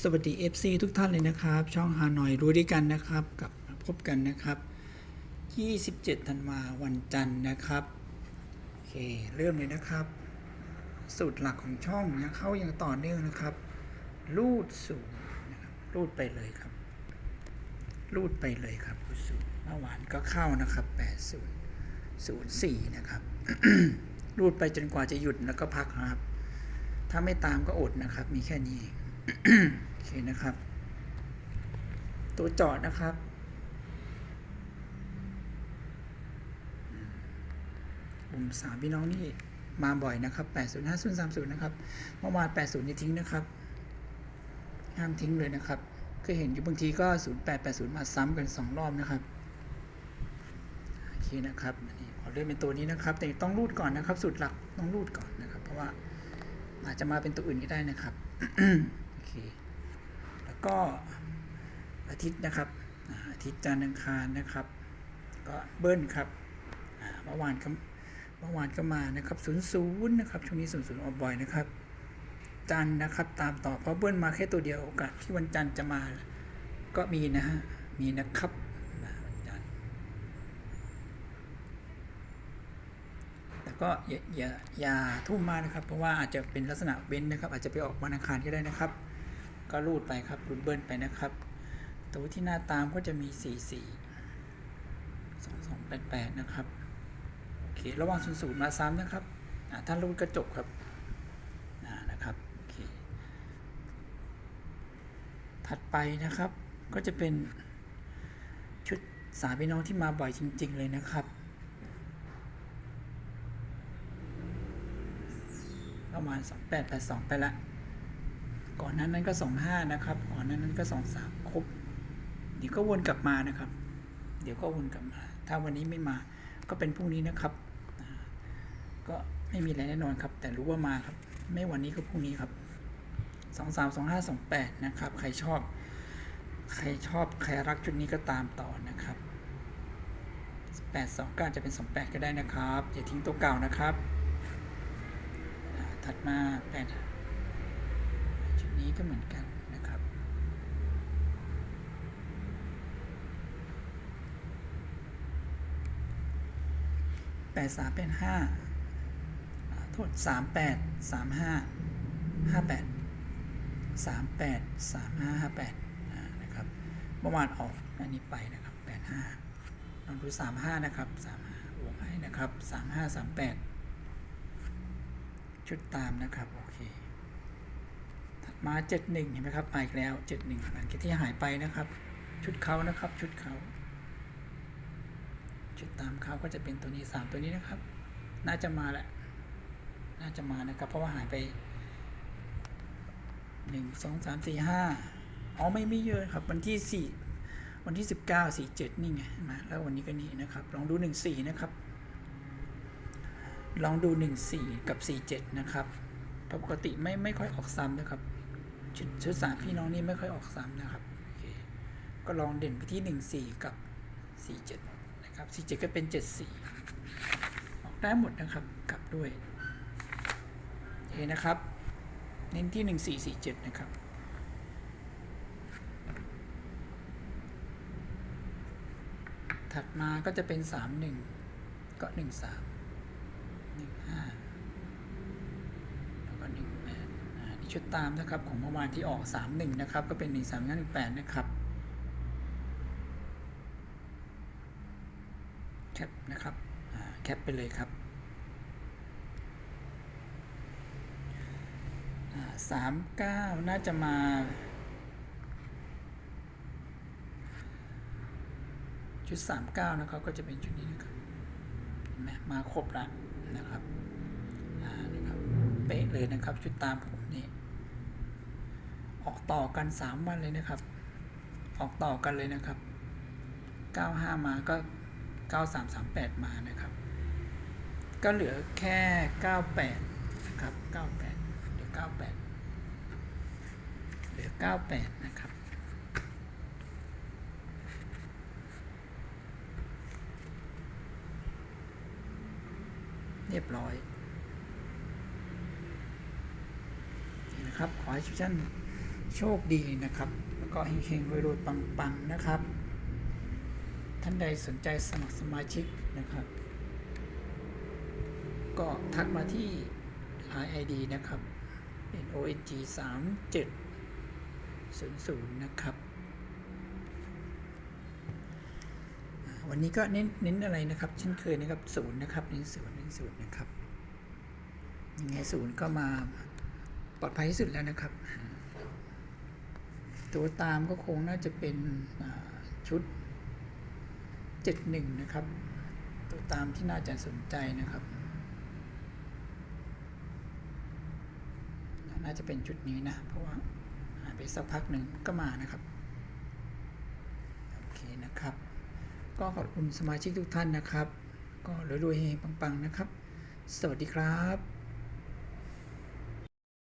สวัสดี FC ทุกท่านเลยนะครับ ช่องฮานอยรู้ด้วยกันนะครับกับพบกันนะครับ 27 ธันวาวันจันทร์นะครับโอเคเริ่มเลยนะครับ สูตรหลักของช่องยังเข้าอย่างต่อเนื่องนะครับรูดสูงนะครับรูดไปเลยครับรูดไปเลยครับรูดสูงเมื่อวานก็เข้านะครับ 80 04 นะครับรูดไปจนกว่าจะหยุดแล้วก็พักครับ ถ้าไม่ตามก็อดนะครับ มีแค่นี้เอง โอเคนะครับ ตัวจาะนะครับ กลุ่มสามพี่น้องนี่มาบ่อยนะครับ 80 50 30 นะครับ เมื่อวาน 80 นี่ทิ้งนะครับ ห้ามทิ้งเลยนะครับ ก็เห็นอยู่บางทีก็ 08 80 มาซ้ำกัน 2 รอบนะครับ โอเคนะครับอันนี้ขอเลื่อนเป็นตัวนี้นะครับ แต่ต้องรูดก่อนนะครับสูตรหลักต้องรูดก่อนนะครับ เพราะว่าอาจจะมาเป็นตัวอื่นก็ได้นะครับ เค แล้วก็อาทิตย์นะครับ อาทิตย์จันทร์อังคารนะครับ ก็เบิ้ลครับเมื่อวานก็เมื่อวานก็มานะครับศูนย์ศูนย์นะครับ ช่วงนี้ศูนย์ศูนย์ออกบ่อยนะครับ จันทร์นะครับ ตามต่อเพราะเบิ้ลมาแค่ตัวเดียวโอกาสที่วันจันทร์จะมา ก็มีนะฮะ มีนะครับแต่ก็อย่าอย่าอย่าทุ่มมากนะครับ เพราะว่าอาจจะเป็นลักษณะเว้นนะครับ อาจจะไปออกวันอังคารก็ได้นะครับ ก็รูดไปครับรูดเบิ้ลไปนะครับ ตัวที่หน้าตามก็จะมี 4 4 2 2 8 8 นะครับ โอเค ระหว่าง0 0มาซ้ำนะครับอ่าถ้ารูดกระจกครับนะครับ โอเค ถัดไปนะครับ ก็จะเป็นชุดสามพี่น้องที่มาบ่อยจริง ๆ เลยนะครับประมาณ 2882 ไปละ ก่อนนั้นนั้นก็25นะครับ ก่อนนั้นนั้นก็23ครบ เดี๋ยวก็วนกลับมานะครับ เดี๋ยวก็วนกลับมา ถ้าวันนี้ไม่มาก็เป็นพรุ่งนี้นะครับ ก็ไม่มีอะไรแน่นอนครับ แต่รู้ว่ามาครับ ไม่วันนี้ก็พรุ่งนี้ครับ23 25 28นะครับ ใครชอบ ใครชอบใครรักชุดนี้ก็ตามต่อนะครับ8 2 9จะเป็น28ก็ได้นะครับอย่าทิ้งตัวเก่านะครับ ถัดมา8ชุด นี้ก็เหมือนกันนะครับ แปดสามเป็นห้าโทษสามแปดสามห้าห้าแปดสามแปดสามห้าห้าแปดนะครับเมื่อวานออกอันนี้ไปนะครับแปดห้าลองดูสามห้านะครับสามห้าวงให้นะครับสามห้าสามแปดชุดตามนะครับ โอเคถัดมา71เห็นไหมครับมาอีกแล้ว71หลังจากที่หายไปนะครับ ชุดเขานะครับ ชุดเขาชุดตามเขาก็จะเป็นตัวนี้3ตัวนี้นะครับ น่าจะมาแหละน่าจะมานะครับ เพราะว่าหายไป1 2 3 4 5อ๋อไม่ไม่เยอะครับวันที่4วันที่19 47นี่ไงเห็นไหมาแล้ววันนี้ก็นี่นะครับ ลองดู14นะครับ ลองดู14กับ47นะครับปกติไม่ไม่ค่อยออกซ้ำนะครับ ชุดชุดสามพี่น้องนี่ไม่ค่อยออกซ้ำนะครับโอเคก็ลองเด่นไปที่หนึ่งสี่กับสี่เจ็ดนะครับสี่เจ็ดก็เป็นเจ็ดสี่ออกได้หมดนะครับกลับด้วยเอเคนะครับ เน้นที่หนึ่งสี่สี่เจ็ดนะครับถัดมาก็จะเป็นสามหนึ่งก็หนึ่ง1 3 1 ชุดตามนะครับของเมื่อวานที่ออกสามหนึ่งนะครับ ก็เป็นหนึ่งสามหนึ่งแปดนะครับแคปนะครับแคปไปเลยครับสามเก้าน่าจะมาชุดสามเก้านะครับก็จะเป็นชุดนี้นะครับเห็นไหมมาครบแล้วนะครับอ่านะครับ เป๊ะเลยนะครับชุดตามผม ออกต่อกัน 3 วันเลยนะครับ ออกต่อกันเลยนะครับ 95 มาก็ 9338 มานะครับ ก็เหลือแค่ 98 นะครับ 98 เหลือ 98 เหลือ 98 นะครับเรียบร้อยนี่นะครับ ขอให้ทุกท่าน โชคดีนะครับ แล้วก็เฮงๆรวยๆปังๆนะครับ ท่านใดสนใจสมัครสมาชิกนะครับ ก็ทักมาที่ IID นะครับ N O N G 3 7 0 0 นะครับ วันนี้ก็เน้นเน้นอะไรนะครับ เช่นเคยนะครับศูนย์นะครับเน้นศูนย์เน้นศูนย์นะครับ ยังไงศูนย์ก็มาปลอดภัยที่สุดแล้วนะครับ ตัวตามก็คงน่าจะเป็นชุด 71 นะครับ ตัวตามที่น่าจะสนใจนะครับ น่าจะเป็นชุดนี้นะ เพราะว่าหายไปสักพักหนึ่งก็มานะครับ โอเคนะครับ ก็ขอบคุณสมาชิกทุกท่านนะครับ ก็รวยๆเฮงๆปังๆนะครับ สวัสดีครับ